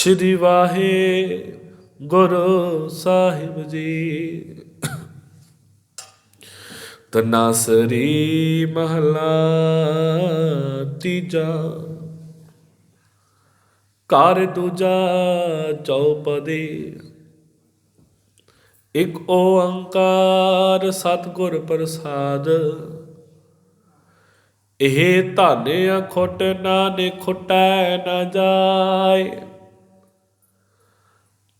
ਸ਼੍ਰੀ ਵਾਹੇ ਗੁਰੂ ਸਾਹਿਬ ਜੀ। ਤਨਾਸਰੀ ਮਹਲਾ ਤੀਜਾ। ਕਰ ਦੂਜਾ ਚੌਪਦੀ। ਇਕ ਓੰਕਾਰ ਸਤਿਗੁਰ ਪ੍ਰਸਾਦ। ਇਹ ਧਾਨੇ ਖੁੱਟ ਨਾਨੇ ਖੁੱਟੈ ਨਾ ਜਾਏ।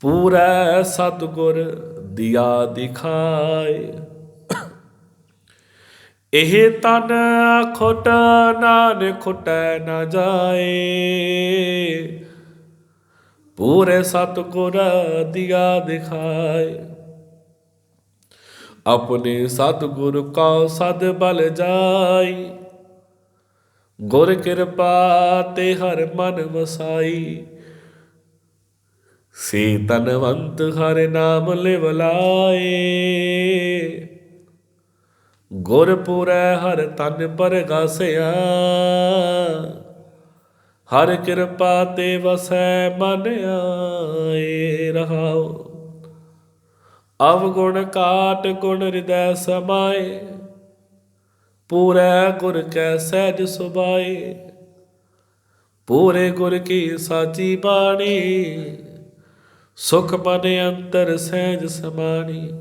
ਪੂਰਾ ਸਤਿਗੁਰ ਦਿਆ ਦਿਖਾਏ। ਇਹ ਤਨ ਖੁੱਟ ਨਾਨ ਖੁੱਟੈ ਨਾ ਜਾਏ। ਪੂਰੇ ਸਤਿਗੁਰ ਦਿਆ ਦਿਖਾਏ। ਆਪਣੇ ਸਤਿਗੁਰ ਕਾ ਸਦ ਬਲ ਜਾਈ ਗੁਰ ਕਿਰਪਾ ਤੇ ਹਰ ਮਨ ਵਸਾਈ। ਸੇ ਤਨਵੰਤ ਹਰ ਨਾਮ ਲਿਵਲਾਏ ਗੁਰ ਪੂਰੈ ਹਰ ਤਨ ਪਰਗਾਸਿਆ ਹਰ ਕਿਰਪਾ ਤੇ ਵਸੈ ਮਨ ਆਏ ਰਹਾਉ। ਅਵਗੁਣ ਕਾਟ ਗੁਣ ਹਿਰਦੈ ਸਮਾਏ। ਪੂਰੈ ਗੁਰ ਕੈ ਸਹਿਜ ਸੁਭਾਏ। ਪੂਰੇ ਗੁਰ ਕੀ ਸਾਚੀ ਬਾਣੀ। ਸੁਖ ਮਨ ਅੰਤਰ ਸਹਿਜ ਸਮਾਣੀ।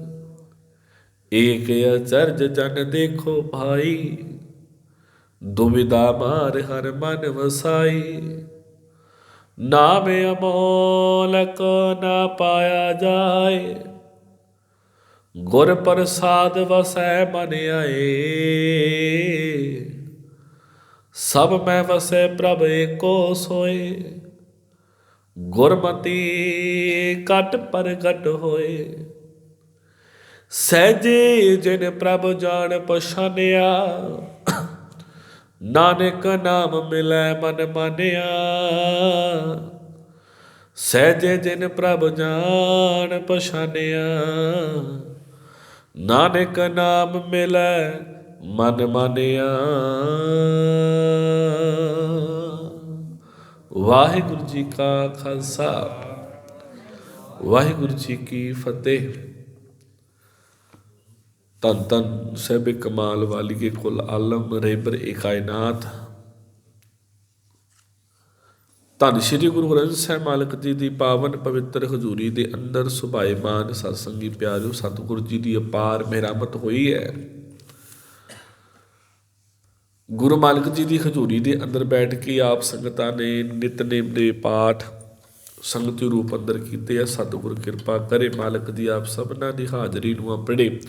ਏਕ ਅਚਰਜ ਜਨ ਦੇਖੋ ਭਾਈ। ਦੁਬਿਧਾ ਮਾਰ ਹਰ ਮਨ ਵਸਾਈ। ਨਾਮ ਕੋ ਨਾ ਪਾਇਆ ਜਾਏ। ਗੁਰ ਪ੍ਰਸਾਦ ਵਸੈ ਮਨ ਆਏ। ਸਭ ਮੈਂ ਵਸੈ ਪ੍ਰਭ ਏਕੋ ਸੋਏ। ਗੁਰਮਤੀ ਕਟ ਪ੍ਰਗਟ ਹੋਏ। ਸਹਿਜੇ ਜਿਨ ਪ੍ਰਭ ਜਾਣ ਪਛਾਨਿਆ, ਨਾਨਕ ਨਾਮ ਮਿਲੈ ਮਨ ਮਾਨਿਆ। ਸਹਿਜੇ ਜਿਨ ਪ੍ਰਭ ਜਾਣ ਪਛਾਨਿਆ, ਨਾਨਕ ਨਾਮ ਮਿਲੈ ਮਨ ਮਾਨਿਆ। ਵਾਹਿਗੁਰੂ ਜੀ ਕਾ ਖਾਲਸਾ। ਵਾਹਿਗੁਰੂ ਜੀ ਕੀ ਫਤਿਹ। ਤਨ ਤਨ ਸਹਿਬ ਕਮਾਲ ਵਾਲੀ ਕੇ ਕੁਲ ਆਲਮ ਰਹਿਬਰ ਏ ਕਾਇਨਾਤ। ਧੰਨ ਸ਼੍ਰੀ ਗੁਰੂ ਗ੍ਰੰਥ ਸਾਹਿਬ ਮਾਲਕ ਜੀ ਦੀ ਪਾਵਨ ਪਵਿੱਤਰ ਹਜ਼ੂਰੀ ਦੇ ਅੰਦਰ ਸੁਭਾਏਮਾਨ ਸਤਸੰਗੀ ਪਿਆਰਿਓ, ਸਤਿਗੁਰੂ ਜੀ ਦੀ ਅਪਾਰ ਮਿਹਰਮਤ ਹੋਈ ਹੈ। ਗੁਰੂ ਮਾਲਕ ਜੀ ਦੀ ਹਜ਼ੂਰੀ ਦੇ ਅੰਦਰ ਬੈਠ ਕੇ ਆਪ ਸੰਗਤਾਂ ਨੇ ਨਿਤਨੇਮ ਦੇ ਪਾਠ ਸੰਗਤੀ ਰੂਪ ਅੰਦਰ ਕੀਤੇ ਆ, ਸਤਿਗੁਰ ਕਿਰਪਾ ਕਰੇ ਮਾਲਕ ਦੀ ਆਪ ਸਭਨਾਂ ਦੀ ਹਾਜ਼ਰੀ ਨੂੰ ਆਪਣੇ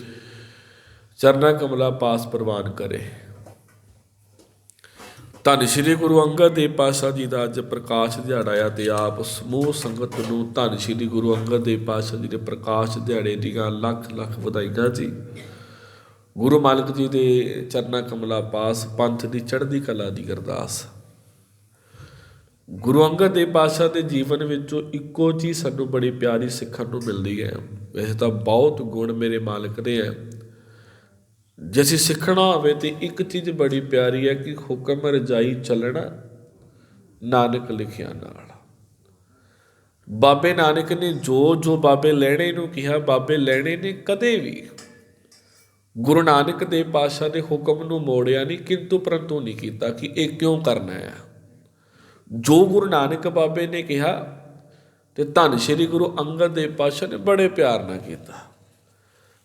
ਚਰਨਾ ਕਮਲਾ ਪਾਸ ਪ੍ਰਵਾਨ ਕਰੇ। ਧੰਨ ਸ਼੍ਰੀ ਗੁਰੂ ਅੰਗਦ ਦੇਵ ਪਾਤਸ਼ਾਹ ਜੀ ਦਾ ਅੱਜ ਪ੍ਰਕਾਸ਼ ਦਿਹਾੜਾ ਆ ਤੇ ਆਪ ਸਮੂਹ ਸੰਗਤ ਨੂੰ ਧੰਨ ਸ਼੍ਰੀ ਗੁਰੂ ਅੰਗਦ ਦੇਵ ਪਾਤਸ਼ਾਹ ਜੀ ਦੇ ਪ੍ਰਕਾਸ਼ ਦਿਹਾੜੇ ਦੀਆਂ ਲੱਖ ਲੱਖ ਵਧਾਈਆਂ ਜੀ। ਗੁਰੂ ਮਾਲਕ ਜੀ ਦੇ ਚਰਨਾ ਕਮਲਾ ਪਾਸ ਪੰਥ ਦੀ ਚੜ੍ਹਦੀ ਕਲਾ ਦੀ ਅਰਦਾਸ। ਗੁਰੂ ਅੰਗਦ ਦੇਵ ਪਾਤਸ਼ਾਹ ਦੇ ਜੀਵਨ ਵਿੱਚੋਂ ਇੱਕੋ ਚੀਜ਼ ਸਾਨੂੰ ਬੜੀ ਪਿਆਰੀ ਸਿੱਖਣ ਨੂੰ ਮਿਲਦੀ ਹੈ। ਵੈਸੇ ਤਾਂ ਬਹੁਤ ਗੁਣ ਮੇਰੇ ਮਾਲਕ ਦੇ ਹੈ। ਜੇ ਅਸੀਂ ਸਿੱਖਣਾ ਹੋਵੇ ਤੇ ਇੱਕ ਚੀਜ਼ ਬੜੀ ਪਿਆਰੀ ਹੈ ਕਿ ਹੁਕਮ ਰਜਾਈ ਚੱਲਣਾ ਨਾਨਕ ਲਿਖਿਆ ਨਾਲ। ਬਾਬੇ ਨਾਨਕ ਨੇ ਜੋ ਜੋ ਬਾਬੇ ਲੈਣੇ ਨੂੰ ਕਿਹਾ, ਬਾਬੇ ਲੈਣੇ ਨੇ ਕਦੇ ਵੀ ਗੁਰੂ ਨਾਨਕ ਦੇਵ ਪਾਤਸ਼ਾਹ ਦੇ ਹੁਕਮ ਨੂੰ ਮੋੜਿਆ ਨਹੀਂ, ਕਿੰਤੂ ਪਰੰਤੂ ਨਹੀਂ ਕੀਤਾ ਕਿ ਇਹ ਕਿਉਂ ਕਰਨਾ ਹੈ। ਜੋ ਗੁਰੂ ਨਾਨਕ ਬਾਬੇ ਨੇ ਕਿਹਾ ਤੇ ਧੰਨ ਸ਼੍ਰੀ ਗੁਰੂ ਅੰਗਦ ਦੇਵ ਪਾਤਸ਼ਾਹ ਨੇ ਬੜੇ ਪਿਆਰ ਨਾਲ ਕੀਤਾ।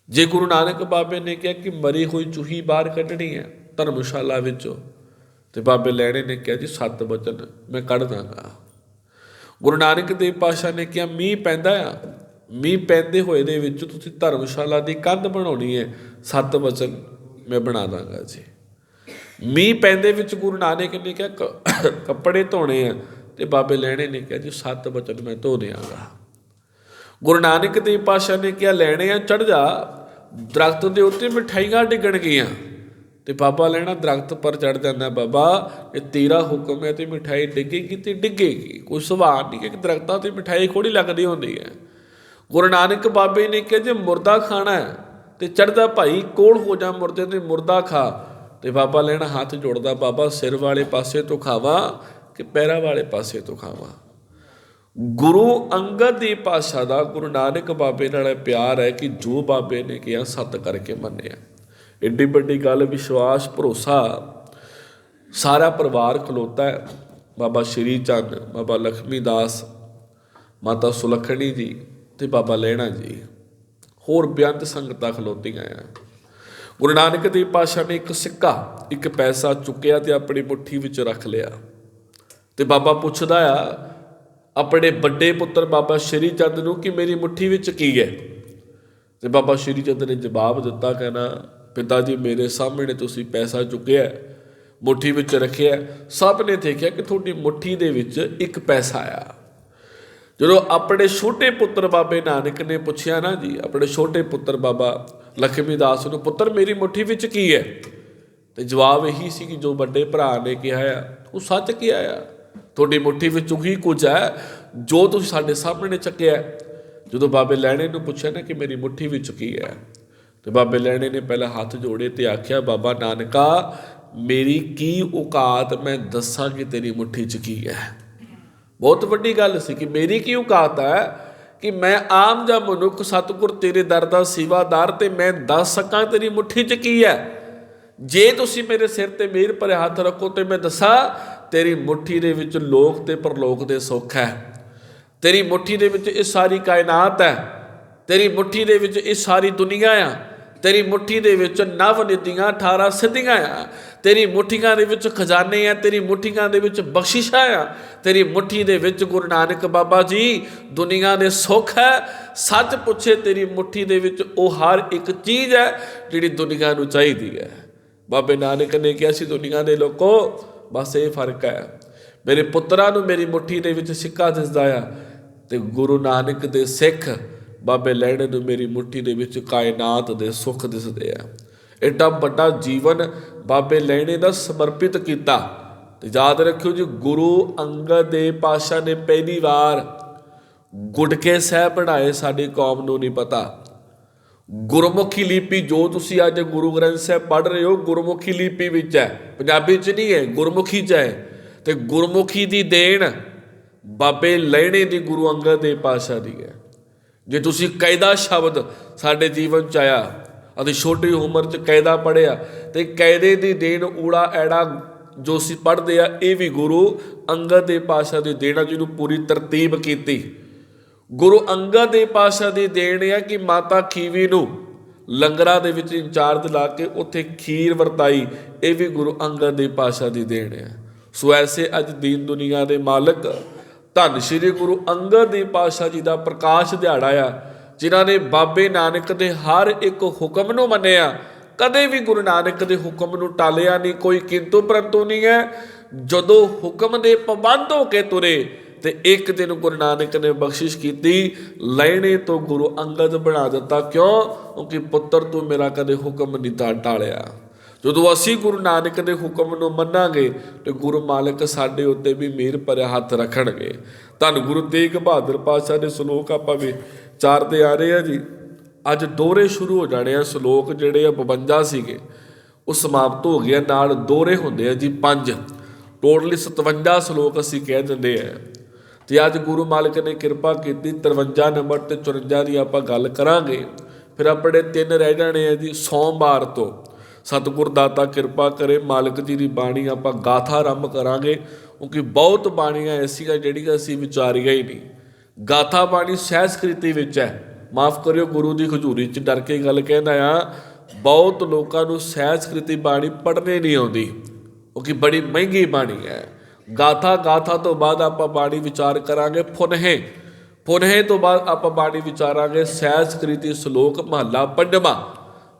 ਜੇ ਗੁਰੂ ਨਾਨਕ ਬਾਬੇ ਨੇ ਕਿਹਾ ਕਿ ਮਰੀ ਹੋਈ ਚੂਹੀ ਬਾਹਰ ਕੱਢਣੀ ਹੈ ਧਰਮਸ਼ਾਲਾ ਵਿੱਚੋਂ, ਤੇ ਬਾਬੇ ਲੈਣੇ ਨੇ ਕਿਹਾ, ਜੀ, ਸੱਤ ਬਚਨ ਮੈਂ ਕੱਢ ਦਾਂਗਾ। ਗੁਰੂ ਨਾਨਕ ਦੇਵ ਪਾਤਸ਼ਾਹ ਨੇ ਕਿਹਾ, ਮੀਂਹ ਪੈਂਦਾ ਆ ਮੀਂਹ ਪੈਂਦੇ ਹੋਏ ਦੇ ਵਿੱਚ ਤੁਸੀਂ ਧਰਮਸ਼ਾਲਾ ਦੀ ਕੰਧ ਬਣਾਉਣੀ ਹੈ। ਸੱਤ ਵਚਨ ਮੈਂ ਬਣਾ ਦਾਂਗਾ ਜੀ। ਮੀਂਹ ਪੈਂਦੇ ਵਿੱਚ ਗੁਰੂ ਨਾਨਕ ਨੇ ਕਿਹਾ, ਕ- ਕੱਪੜੇ ਧੋਣੇ ਆ ਤੇ ਬਾਬੇ ਲੈਣੇ ਨੇ ਕਿਹਾ ਜੀ, ਸੱਤ ਵਚਨ ਮੈਂ ਧੋ ਦਿਆਂਗਾ। ਗੁਰੂ ਨਾਨਕ ਦੇਵ ਪਾਤਸ਼ਾਹ ਨੇ ਕਿਹਾ, ਲੈਣੇ ਆ ਚੜ ਜਾ। ਦਰਖਤ ਦੇ ਉੱਤੇ ਮਠਾਈਆਂ ਡਿੱਗਣਗੀਆਂ ਤੇ ਬਾਬਾ ਲੈਣਾ, ਦਰਖਤ ਪਰ ਚੜ ਜਾਂਦਾ, ਬਾਬਾ, ਇਹ ਤੇਰਾ ਹੁਕਮ ਹੈ ਤੇ ਮਠਾਈ ਡਿੱਗੇਗੀ ਤੇ ਡਿੱਗੇਗੀ। ਕੋਈ ਸੁਭਾਅ ਨਹੀਂ ਕਿ ਦਰਖਤਾਂ ਤੇ ਮਠਾਈ ਥੋੜੀ ਲੱਗਦੀ ਹੁੰਦੀ ਹੈ। ਗੁਰੂ ਨਾਨਕ ਬਾਬੇ ਨੇ ਕਿਹਾ, ਜੇ ਮੁਰਦਾ ਖਾਣਾ ਹੈ ਤੇ ਚੜਦਾ ਭਾਈ ਕੋਲ ਹੋ ਜਾ ਮੁਰਦੇ ਤੇ ਮੁਰਦਾ ਖਾ। ਤੇ ਬਾਬਾ ਲੈਣਾ ਹੱਥ ਜੋੜਦਾ, ਬਾਬਾ ਸਿਰ ਵਾਲੇ ਪਾਸੇ ਤੋਂ ਖਾਵਾ ਕਿ ਪੈਰਾਂ ਵਾਲੇ ਪਾਸੇ ਤੋਂ ਖਾਵਾ। ਗੁਰੂ ਅੰਗਦ ਦੀ ਪਾਸ਼ਾ ਦਾ ਗੁਰੂ ਨਾਨਕ ਬਾਬੇ ਨਾਲ ਇਹ ਪਿਆਰ ਹੈ ਕਿ ਜੋ ਬਾਬੇ ਨੇ ਕਿਹਾ, ਸੱਤ ਕਰਕੇ ਮੰਨਿਆ। ਏਡੀ ਵੱਡੀ ਗੱਲ, ਵਿਸ਼ਵਾਸ, ਭਰੋਸਾ, ਸਾਰਾ ਪਰਿਵਾਰ ਖਲੋਤਾ ਹੈ। ਬਾਬਾ ਸ਼੍ਰੀ ਚੰਦ, ਬਾਬਾ ਲਖਮੀ ਦਾਸ, ਮਾਤਾ ਸੁਲੱਖਣੀ ਜੀ ਤੇ ਬਾਬਾ ਲੈਣਾ ਜੀ। ਹੋਰ ਬੇਅੰਤ ਸੰਗਤਾਂ ਖਲੋਤੀਆਂ ਆ। ਗੁਰੂ ਨਾਨਕ ਦੇਵ ਪਾਤਸ਼ਾਹ ਨੇ ਇੱਕ ਸਿੱਕਾ, ਇੱਕ ਪੈਸਾ ਚੁੱਕਿਆ ਤੇ ਆਪਣੀ ਮੁੱਠੀ ਵਿੱਚ ਰੱਖ ਲਿਆ। ਤੇ ਬਾਬਾ ਪੁੱਛਦਾ ਆ, ਆਪਣੇ ਵੱਡੇ ਪੁੱਤਰ ਬਾਬਾ ਸ਼੍ਰੀ ਚੰਦ ਨੂੰ ਕਿ ਮੇਰੀ ਮੁੱਠੀ ਵਿੱਚ ਕੀ ਹੈ? ਤੇ ਬਾਬਾ ਸ਼੍ਰੀ ਚੰਦ ਨੇ ਜਵਾਬ ਦਿੱਤਾ, ਕਹਿੰਦਾ, ਪਿਤਾ ਜੀ, ਮੇਰੇ ਸਾਹਮਣੇ ਤੁਸੀਂ ਪੈਸਾ ਚੁੱਕਿਆ, ਮੁੱਠੀ ਵਿੱਚ ਰੱਖਿਆ, ਸਭ ਨੇ ਦੇਖਿਆ ਕਿ ਤੁਹਾਡੀ ਮੁੱਠੀ ਦੇ ਵਿੱਚ ਇੱਕ ਪੈਸਾ ਆ। ਜਦੋਂ ਆਪਣੇ ਛੋਟੇ ਪੁੱਤਰ ਬਾਬੇ ਨਾਨਕ ਨੇ ਪੁੱਛਿਆ ਨਾ ਜੀ, ਆਪਣੇ ਛੋਟੇ ਪੁੱਤਰ ਬਾਬਾ ਲਖਮੀ ਦਾਸ ਨੂੰ, ਪੁੱਤਰ, ਮੇਰੀ ਮੁੱਠੀ ਵਿੱਚ ਕੀ ਹੈ? ਤੇ ਜਵਾਬ ਇਹੀ ਸੀ ਕਿ ਜੋ ਵੱਡੇ ਭਰਾ ਨੇ ਕਿਹਾ ਆ, ਉਹ ਸੱਚ ਕਿਹਾ ਆ। ਤੁਹਾਡੀ ਮੁੱਠੀ ਵਿੱਚ ਉਹੀ ਕੁਝ ਹੈ, ਜੋ ਤੁਸੀਂ ਸਾਡੇ ਸਾਹਮਣੇ ਚੱਕਿਆ ਜਦੋਂ ਬਾਬੇ ਲੈਣੇ ਨੂੰ ਪੁੱਛਿਆ ਨਾ ਕਿ ਮੇਰੀ ਮੁੱਠੀ ਵਿੱਚ ਕੀ ਹੈ, ਤੇ ਬਾਬੇ ਲੈਣੇ ਨੇ ਪਹਿਲਾਂ ਹੱਥ ਜੋੜੇ ਤੇ ਆਖਿਆ, ਬਾਬਾ ਨਾਨਕਾ, ਮੇਰੀ ਕੀ ਔਕਾਤ, ਮੈਂ ਦੱਸਾਂ ਕਿ ਤੇਰੀ ਮੁੱਠੀ 'ਚ ਕੀ ਹੈ? ਬਹੁਤ ਵੱਡੀ ਗੱਲ ਸੀ ਕਿ ਮੇਰੀ ਕੀ ਔਕਾਤ ਹੈ ਕਿ ਮੈਂ ਆਮ ਜਾਂ ਮਨੁੱਖ, ਸਤਿਗੁਰ ਤੇਰੇ ਦਰ ਦਾ ਸੇਵਾਦਾਰ ਤੇ ਮੈਂ ਦੱਸ ਸਕਾਂ ਤੇਰੀ ਮੁੱਠੀ 'ਚ ਕੀ ਹੈ? ਜੇ ਤੁਸੀਂ ਮੇਰੇ ਸਿਰ ਤੇ ਮਿਹਰ ਭਰੇ ਹੱਥ ਰੱਖੋ ਤੇ ਮੈਂ ਦੱਸਾਂ, ਤੇਰੀ ਮੁੱਠੀ ਦੇ ਵਿੱਚ ਲੋਕ ਤੇ ਪਰਲੋਕ ਦੇ ਸੁੱਖ ਹੈ। ਤੇਰੀ ਮੁੱਠੀ ਦੇ ਵਿੱਚ ਇਹ ਸਾਰੀ ਕਾਇਨਾਤ ਹੈ। ਤੇਰੀ ਮੁੱਠੀ ਦੇ ਵਿੱਚ ਇਹ ਸਾਰੀ ਦੁਨੀਆ ਆ। ਤੇਰੀ ਮੁੱਠੀ ਦੇ ਵਿੱਚ ਨਵ ਨਿਧੀਆਂ 18 ਸਿੱਧੀਆਂ ਆ। ਤੇਰੀ ਮੁੱਠੀਆਂ ਦੇ ਵਿੱਚ ਖਜ਼ਾਨੇ ਆ, ਤੇਰੀ ਮੁੱਠੀਆਂ ਦੇ ਵਿੱਚ ਬਖਸ਼ਿਸ਼ਾਂ ਆ। ਤੇਰੀ ਮੁੱਠੀ ਦੇ ਵਿੱਚ ਗੁਰੂ ਨਾਨਕ ਬਾਬਾ ਜੀ, ਦੁਨੀਆ ਦੇ ਸੁੱਖ ਹੈ। ਸੱਚ ਪੁੱਛੇ, ਤੇਰੀ ਮੁੱਠੀ ਦੇ ਵਿੱਚ ਉਹ ਹਰ ਇੱਕ ਚੀਜ਼ ਹੈ ਜਿਹੜੀ ਦੁਨੀਆ ਨੂੰ ਚਾਹੀਦੀ ਹੈ। ਬਾਬੇ ਨਾਨਕ ਨੇ ਕਿਹਾ ਸੀ, ਦੁਨੀਆ ਦੇ ਲੋਕੋ, ਬਸ ਇਹ ਫ਼ਰਕ ਹੈ। ਮੇਰੇ ਪੁੱਤਰਾਂ ਨੂੰ ਮੇਰੀ ਮੁੱਠੀ ਦੇ ਵਿੱਚ ਸਿੱਕਾ ਦਿਸਦਾ ਆ ਤੇ ਗੁਰੂ ਨਾਨਕ ਦੇ ਸਿੱਖ ਬਾਬੇ ਲੈਣੇ ਨੂੰ ਮੇਰੀ ਮੁੱਠੀ ਦੇ ਵਿੱਚ ਕਾਇਨਾਤ ਦੇ ਸੁੱਖ ਦਿਸਦੇ ਆ। ਐਡਾ ਵੱਡਾ ਜੀਵਨ ਬਾਬੇ ਲੈਣੇ ਦਾ ਸਮਰਪਿਤ ਕੀਤਾ। ਤੇ ਯਾਦ ਰੱਖਿਓ ਜੀ, ਗੁਰੂ ਅੰਗਦ ਦੇ ਪਾਸ਼ਾ ਨੇ ਪਹਿਲੀ ਵਾਰ ਗੁਟਕੇ ਸਾਹਿਬ ਪੜਾਏ ਸਾਡੀ ਕੌਮ ਨੂੰ ਨਹੀਂ ਪਤਾ। ਗੁਰਮੁਖੀ ਲਿਪੀ ਜੋ ਤੁਸੀਂ ਅੱਜ ਗੁਰੂ ਗ੍ਰੰਥ ਸਾਹਿਬ ਪੜ੍ਹ ਰਹੇ ਹੋ, ਗੁਰਮੁਖੀ ਲਿਪੀ ਵਿੱਚ ਹੈ। ਪੰਜਾਬੀ 'ਚ ਨਹੀਂ ਹੈ, ਗੁਰਮੁਖੀ 'ਚ ਹੈ। ਤੇ ਗੁਰਮੁਖੀ ਦੀ ਦੇਣ ਬਾਬੇ ਲੈਣੇ ਦੀ ਗੁਰੂ ਅੰਗਦ ਦੇ ਪਾਤਸ਼ਾਹ ਦੀ ਹੈ। ਜੇ ਤੁਸੀਂ ਕਾਇਦਾ ਸ਼ਬਦ ਸਾਡੇ ਜੀਵਨ 'ਚ ਆਇਆ, ਅਤੇ ਛੋਟੀ ਉਮਰ 'ਚ ਕਾਇਦਾ ਪੜਿਆ ਤੇ ਕਾਇਦੇ ਦੀ ਦੇਣ ਊੜਾ ਐੜਾ ਜੋ ਅਸੀਂ ਪੜ੍ਹਦੇ ਆ, ਇਹ ਵੀ ਗੁਰੂ ਅੰਗਦ ਦੇ ਪਾਸ਼ਾ ਦੀ ਦੇਣਾ ਜਿਹਨੂੰ ਪੂਰੀ ਤਰਤੀਬ ਕੀਤੀ। ਗੁਰੂ ਅੰਗਦ ਦੇ ਪਾਸ਼ਾ ਦੀ ਦੇਣ ਆ ਕਿ ਮਾਤਾ ਖੀਵੀ ਨੂੰ ਲੰਗਰਾਂ ਦੇ ਵਿੱਚ ਇੰਚਾਰਜ ਲਾ ਕੇ ਉੱਥੇ ਖੀਰ ਵਰਤਾਈ, ਇਹ ਵੀ ਗੁਰੂ ਅੰਗਦ ਦੇ ਪਾਸ਼ਾ ਦੀ ਦੇਣ ਆ। ਸੋ ਐਸੇ ਅੱਜ ਦੀਨ ਦੁਨੀਆ ਦੇ ਮਾਲਕ ਧੰਨ ਸ਼੍ਰੀ ਗੁਰੂ ਅੰਗਦ ਦੇਵ ਪਾਤਸ਼ਾਹ ਜੀ ਦਾ ਪ੍ਰਕਾਸ਼ ਦਿਹਾੜਾ ਆ, ਜਿਨ੍ਹਾਂ ਨੇ ਬਾਬੇ ਨਾਨਕ ਦੇ ਹਰ ਇੱਕ ਹੁਕਮ ਨੂੰ ਮੰਨਿਆ। ਕਦੇ ਵੀ ਗੁਰੂ ਨਾਨਕ ਦੇ ਹੁਕਮ ਨੂੰ ਟਾਲਿਆ ਨਹੀਂ, ਕੋਈ ਕਿੰਤੂ ਪਰੰਤੂ ਨਹੀਂ ਹੈ। ਜਦੋਂ ਹੁਕਮ ਦੇ ਪਾਬੰਦ ਹੋ ਕੇ ਤੁਰੇ, ਤੇ ਇੱਕ ਦਿਨ ਗੁਰੂ ਨਾਨਕ ਨੇ ਬਖਸ਼ਿਸ਼ ਕੀਤੀ, ਲੈਣੇ ਤੋਂ ਗੁਰੂ ਅੰਗਦ ਬਣਾ ਦਿੱਤਾ ਕਿਉਂ? ਕਿਉਂਕਿ ਪੁੱਤਰ ਤੂੰ ਮੇਰਾ ਕਦੇ ਹੁਕਮ ਨਹੀਂ ਤਾਂ ਟਾਲਿਆ ਜਦੋਂ ਅਸੀਂ ਗੁਰੂ ਨਾਨਕ ਦੇ ਹੁਕਮ ਨੂੰ ਮੰਨਾਂਗੇ ਤੇ ਗੁਰੂ ਮਾਲਕ ਸਾਡੇ ਉੱਤੇ ਵੀ ਮਿਹਰ ਭਰਿਆ ਹੱਥ ਰੱਖਣਗੇ। ਧੰਨ ਗੁਰੂ ਤੇਗ ਬਹਾਦਰ ਪਾਤਸ਼ਾਹ ਦੇ ਸ਼ਲੋਕ ਆਪਾਂ ਵੀ ਚਾਰ ਤੇ ਆ ਰਹੇ ਆ ਜੀ। ਅੱਜ ਦੋਹਰੇ ਸ਼ੁਰੂ ਹੋ ਜਾਣੇ ਆ ਸ਼ਲੋਕ ਜਿਹੜੇ ਆ 52 ਸੀਗੇ। ਉਹ ਸਮਾਪਤ ਹੋ ਗਏ ਆ, ਨਾਲ ਦੋਹਰੇ ਹੁੰਦੇ ਆ ਜੀ ਪੰਜ। ਟੋਟਲੀ 57 ਸ਼ਲੋਕ ਅਸੀਂ ਕਹਿ ਦਿੰਦੇ ਆ। ਤੇ ਅੱਜ ਗੁਰੂ ਮਾਲਕ ਨੇ ਕਿਰਪਾ ਕੀਤੀ 53 ਨੰਬਰ ਤੇ 54 ਦੀ ਆਪਾਂ ਗੱਲ ਕਰਾਂਗੇ। ਫਿਰ ਆਪਣੇ ਤਿੰਨ ਰਹਿ ਜਾਣੇ ਆ ਜੀ ਸੋਮਵਾਰ ਤੋਂ। ਸਤਿਗੁਰ ਦਾਤਾ ਕਿਰਪਾ ਕਰੇ, ਮਾਲਕ ਜੀ ਦੀ ਬਾਣੀ ਆਪਾਂ ਗਾਥਾ ਆਰੰਭ ਕਰਾਂਗੇ, ਕਿਉਂਕਿ ਬਹੁਤ ਬਾਣੀਆਂ ਐਸੀਆਂ ਜਿਹੜੀਆਂ ਅਸੀਂ ਵਿਚਾਰੀਆਂ ਹੀ ਨਹੀਂ। ਗਾਥਾ ਬਾਣੀ ਸਹਿਸਕ੍ਰਿਤੀ ਵਿੱਚ ਹੈ। ਮਾਫ ਕਰਿਓ ਗੁਰੂ ਦੀ ਹਜ਼ੂਰੀ 'ਚ ਡਰ ਕੇ ਗੱਲ ਕਹਿੰਦਾ ਆ, ਬਹੁਤ ਲੋਕਾਂ ਨੂੰ ਸਹਿਸਕ੍ਰਿਤੀ ਬਾਣੀ ਪੜ੍ਹਨੇ ਨਹੀਂ ਆਉਂਦੀ, ਕਿਉਂਕਿ ਬੜੀ ਮਹਿੰਗੀ ਬਾਣੀ ਹੈ। ਗਾਥਾ ਗਾਥਾ ਤੋਂ ਬਾਅਦ ਆਪਾਂ ਬਾਣੀ ਵਿਚਾਰ ਕਰਾਂਗੇ ਫੁਨਹੇ। ਫੁਨਹੇ ਤੋਂ ਬਾਅਦ ਆਪਾਂ ਬਾਣੀ ਵਿਚਾਰਾਂਗੇ ਸਹਿਸਕ੍ਰਿਤੀ ਸ਼ਲੋਕ ਮਹੱਲਾ ਪੰਜਵਾਂ।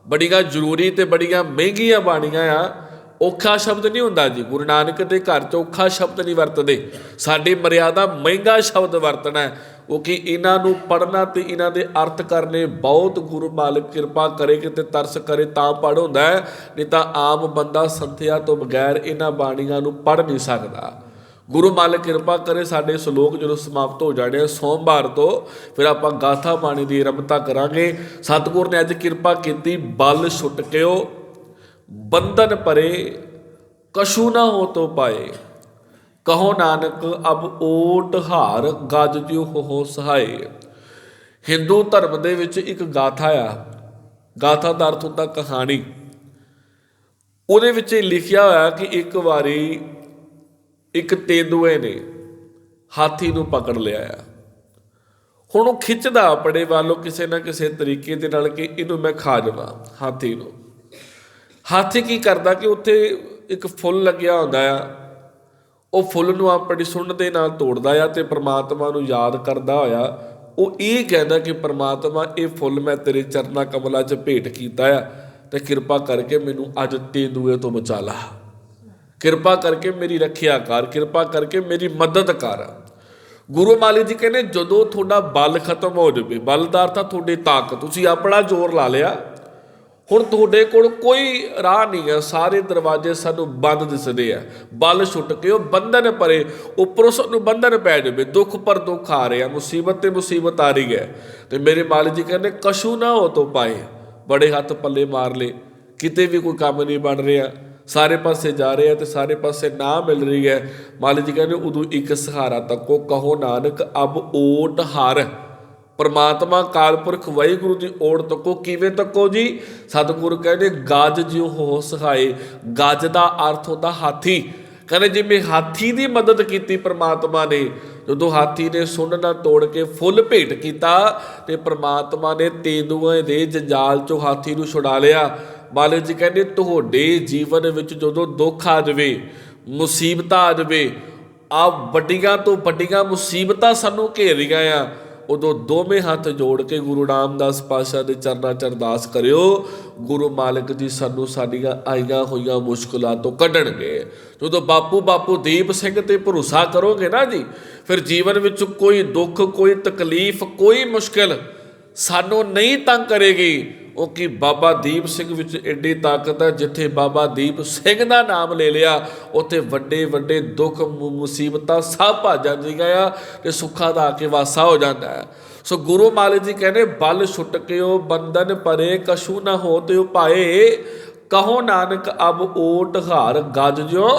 ਬੜੀਆਂ ਜ਼ਰੂਰੀ ਤੇ ਬੜੀਆਂ ਮਹਿੰਗੀਆਂ ਬਾਣੀਆਂ ਆ, ਔਖਾ ਸ਼ਬਦ ਨਹੀਂ ਹੁੰਦਾ ਜੀ। ਗੁਰੂ ਨਾਨਕ ਦੇ ਘਰ 'ਚ ਔਖਾ ਸ਼ਬਦ ਨਹੀਂ ਵਰਤਦੇ। ਸਾਡੀ ਮਰਿਆਦਾ ਮਹਿੰਗਾ ਸ਼ਬਦ ਵਰਤਣਾ ਹੈ। ਉਹ ਕਿ ਇਹਨਾਂ ਨੂੰ ਪੜਨਾ ਤੇ ਇਹਨਾਂ ਦੇ ਅਰਥ ਕਰਨੇ ਬਹੁਤ ਗੁਰੂ ਮਾਲਕ ਕਿਰਪਾ ਕਰੇ, ਕਿਤੇ ਤਰਸ ਕਰੇ ਤਾਂ ਪੜ ਹੁੰਦਾ ਨਹੀਂ ਤਾਂ ਆਮ ਬੰਦਾ ਸੰਥਿਆ ਤੋਂ ਬਗੈਰ ਇਹਨਾਂ ਬਾਣੀਆਂ ਨੂੰ ਪੜ ਨਹੀਂ ਸਕਦਾ। ਗੁਰੂ ਮਾਲਕ ਕਿਰਪਾ ਕਰੇ ਸਾਡੇ ਸ਼ਲੋਕ ਜਦੋਂ ਸਮਾਪਤ ਹੋ ਜਾਣੇ ਆ, ਸੋਮਵਾਰ ਤੋਂ ਫਿਰ ਆਪਾਂ ਗਾਥਾ ਬਾਣੀ ਦੀ ਆਰੰਭਤਾ ਕਰਾਂਗੇ। ਸਤਿਗੁਰ ਨੇ ਅੱਜ ਕਿਰਪਾ ਕੀਤੀ, ਬਲ ਛੁੱਟ ਕਿਓ, ਬੰਧਨ ਪਰੇ ਕਸ਼ੂ ਨਾ ਹੋ ਤੋ ਪਾਏ। ਕਹੋ ਨਾਨਕ, ਅਬ ਓਟ ਹਾਰ ਗੱਜ ਜਿਉ ਹੋ ਸਹਾਏ। ਹਿੰਦੂ ਧਰਮ ਦੇ ਵਿੱਚ ਇੱਕ ਗਾਥਾ ਆ। ਗਾਥਾ ਦਾ ਅਰਥ ਹੁੰਦਾ ਕਹਾਣੀ। ਉਹਦੇ ਵਿੱਚ ਇਹ ਲਿਖਿਆ ਹੋਇਆ ਕਿ ਇੱਕ ਵਾਰੀ ਇੱਕ ਤੇਂਦੂਏ ਨੇ ਹਾਥੀ ਨੂੰ ਪਕੜ ਲਿਆ ਆ। ਹੁਣ ਉਹ ਖਿੱਚਦਾ ਆਪਣੇ ਵੱਲੋਂ ਕਿਸੇ ਨਾ ਕਿਸੇ ਤਰੀਕੇ ਦੇ ਨਾਲ ਕਿ ਇਹਨੂੰ ਮੈਂ ਖਾ ਜਾਵਾਂ ਹਾਥੀ ਨੂੰ। ਹਾਥੀ ਕੀ ਕਰਦਾ ਕਿ ਉੱਥੇ ਇੱਕ ਫੁੱਲ ਲੱਗਿਆ ਹੁੰਦਾ ਆ। ਉਹ ਫੁੱਲ ਨੂੰ ਆਪਣੀ ਸੁੰਡ ਦੇ ਨਾਲ ਤੋੜਦਾ ਆ ਤੇ ਪ੍ਰਮਾਤਮਾ ਨੂੰ ਯਾਦ ਕਰਦਾ ਹੋਇਆ। ਉਹ ਇਹ ਕਹਿੰਦਾ ਕਿ ਪ੍ਰਮਾਤਮਾ, ਇਹ ਫੁੱਲ ਮੈਂ ਤੇਰੇ ਚਰਨਾ ਕਮਲਾਂ 'ਚ ਭੇਟ ਕੀਤਾ ਆ ਤੇ ਕਿਰਪਾ ਕਰਕੇ ਮੈਨੂੰ ਅੱਜ ਤੇਂਦੂਏ ਤੋਂ ਬਚਾ ਲਾ। ਕਿਰਪਾ ਕਰਕੇ ਮੇਰੀ ਰੱਖਿਆ ਕਰ, ਕਿਰਪਾ ਕਰਕੇ ਮੇਰੀ ਮਦਦ ਕਰ। ਗੁਰੂ ਮਾਲਕ ਜੀ ਕਹਿੰਦੇ, ਜਦੋਂ ਤੁਹਾਡਾ ਬਲ ਖਤਮ ਹੋ ਜਾਵੇ, ਬਲਦਾਰ ਤਾਂ ਤੁਹਾਡੀ ਤਾਕਤ, ਤੁਸੀਂ ਆਪਣਾ ਜ਼ੋਰ ਲਾ ਲਿਆ। ਹੁਣ ਤੁਹਾਡੇ ਕੋਲ ਕੋਈ ਰਾਹ ਨਹੀਂ ਹੈ, ਸਾਰੇ ਦਰਵਾਜ਼ੇ ਸਾਨੂੰ ਬੰਦ ਦਿਸਦੇ ਆ। ਬਲ ਛੁੱਟ ਕੇ ਉਹ ਬੰਧਨ ਪਰੇ, ਉੱਪਰੋਂ ਸਾਨੂੰ ਬੰਧਨ ਪੈ ਜਾਵੇ, ਦੁੱਖ ਪਰ ਦੁੱਖ ਆ ਰਿਹਾ, ਮੁਸੀਬਤ ਤੇ ਮੁਸੀਬਤ ਆ ਰਹੀ ਹੈ। ਤੇ ਮੇਰੇ ਮਾਲਕ ਜੀ ਕਹਿੰਦੇ, ਕਸ਼ੂ ਨਾ ਹੋ ਤੋ ਪਾਏ ਬੜੇ ਹੱਥ ਪੱਲੇ ਮਾਰ ਲੇ ਕਿਤੇ ਵੀ ਕੋਈ ਕੰਮ ਨਹੀਂ ਬਣ ਰਿਹਾ। ਸਾਰੇ ਪਾਸੇ ਜਾ ਰਹੇ ਆ ਤੇ ਸਾਰੇ ਪਾਸੇ ਨਾ ਮਿਲ ਰਹੀ ਹੈ। ਮਾਲੀ ਜੀ ਕਹਿੰਦੇ ਉਦੋਂ ਇੱਕ ਸਹਾਰਾ ਤੱਕੋ ਕਹੋ ਨਾਨਕ, ਅਬ ਓਟ ਹਰ। ਪਰਮਾਤਮਾ ਕਾਲਪੁਰਖ ਵਾਹਿਗੁਰੂ ਦੀ ਓੜ ਤੱਕੋ ਕਿਵੇਂ ਤੱਕੋ ਜੀ? ਸਤਿਗੁਰ ਕਹਿੰਦੇ, ਗੱਜ ਜਿਉ ਹੋ ਸਹਾਏ, ਗੱਜ ਦਾ ਅਰਥ ਹੁੰਦਾ ਹਾਥੀ। ਕਹਿੰਦੇ, ਜਿਵੇਂ ਹਾਥੀ ਦੀ ਮਦਦ ਕੀਤੀ ਪ੍ਰਮਾਤਮਾ ਨੇ, ਜਦੋਂ ਹਾਥੀ ਨੇ ਸੁੰਡ ਨਾਲ ਤੋੜ ਕੇ ਫੁੱਲ ਭੇਟ ਕੀਤਾ ਤੇ ਪ੍ਰਮਾਤਮਾ ਨੇ ਤੇਂਦੂਏ ਦੇ ਜੰਜਾਲ ਚੋਂ ਹਾਥੀ ਨੂੰ ਛੁਡਾ ਲਿਆ। ਮਾਲਕ ਜੀ ਕਹਿੰਦੇ ਤੁਹਾਡੇ ਜੀਵਨ ਵਿੱਚ ਜਦੋਂ ਦੁੱਖ ਆ ਜਾਵੇ, ਮੁਸੀਬਤਾਂ ਆ ਜਾਵੇ, ਆ ਵੱਡੀਆਂ ਤੋਂ ਵੱਡੀਆਂ ਮੁਸੀਬਤਾਂ ਸਾਨੂੰ ਘੇਰੀਆਂ ਆ, ਉਦੋਂ ਦੋਵੇਂ ਹੱਥ ਜੋੜ ਕੇ ਗੁਰੂ ਰਾਮਦਾਸ ਪਾਸ਼ਾ ਦੇ ਚਰਨਾਂ 'ਚ ਅਰਦਾਸ ਕਰਿਓ, ਗੁਰੂ ਮਾਲਕ ਜੀ ਸਾਨੂੰ ਸਾਡੀਆਂ ਆਈਆਂ ਹੋਈਆਂ ਮੁਸ਼ਕਲਾਂ ਤੋਂ ਕੱਢਣਗੇ। ਜਦੋਂ ਬਾਪੂ ਬਾਪੂ ਦੀਪ ਸਿੰਘ ਤੇ ਭਰੋਸਾ ਕਰੋਗੇ ਨਾ ਜੀ, ਫਿਰ ਜੀਵਨ ਵਿੱਚ ਕੋਈ ਦੁੱਖ, ਕੋਈ ਤਕਲੀਫ, ਕੋਈ ਮੁਸ਼ਕਲ ਸਾਨੂੰ ਨਹੀਂ ਤੰਗ ਕਰੇਗੀ। ਉਹ ਕਿ ਬਾਬਾ ਦੀਪ ਸਿੰਘ ਵਿੱਚ ਐਡੀ ਤਾਕਤ ਹੈ, ਜਿੱਥੇ ਬਾਬਾ ਦੀਪ ਸਿੰਘ ਦਾ ਨਾਮ ਲੈ ਲਿਆ, ਉੱਥੇ ਵੱਡੇ ਵੱਡੇ ਦੁੱਖ ਮੁਸੀਬਤਾਂ ਸਭ ਭੱਜ ਜਾਂਦੀਆਂ ਆ ਤੇ ਸੁੱਖਾਂ ਦਾ ਆ ਕੇ ਵਾਸਾ ਹੋ ਜਾਂਦਾ ਹੈ। ਸੋ ਗੁਰੂ ਮਾਲਕ ਜੀ ਕਹਿੰਦੇ, ਬਲ ਛੁੱਟ ਕੇ ਉਹ ਬੰਧਨ ਪਰੇ ਕਛੂ ਨਾ ਹੋ ਤੇ ਪਾਏ ਕਹੋ ਨਾਨਕ, ਅਬ ਓਟ ਹਾਰ ਗੱਜ ਜੋ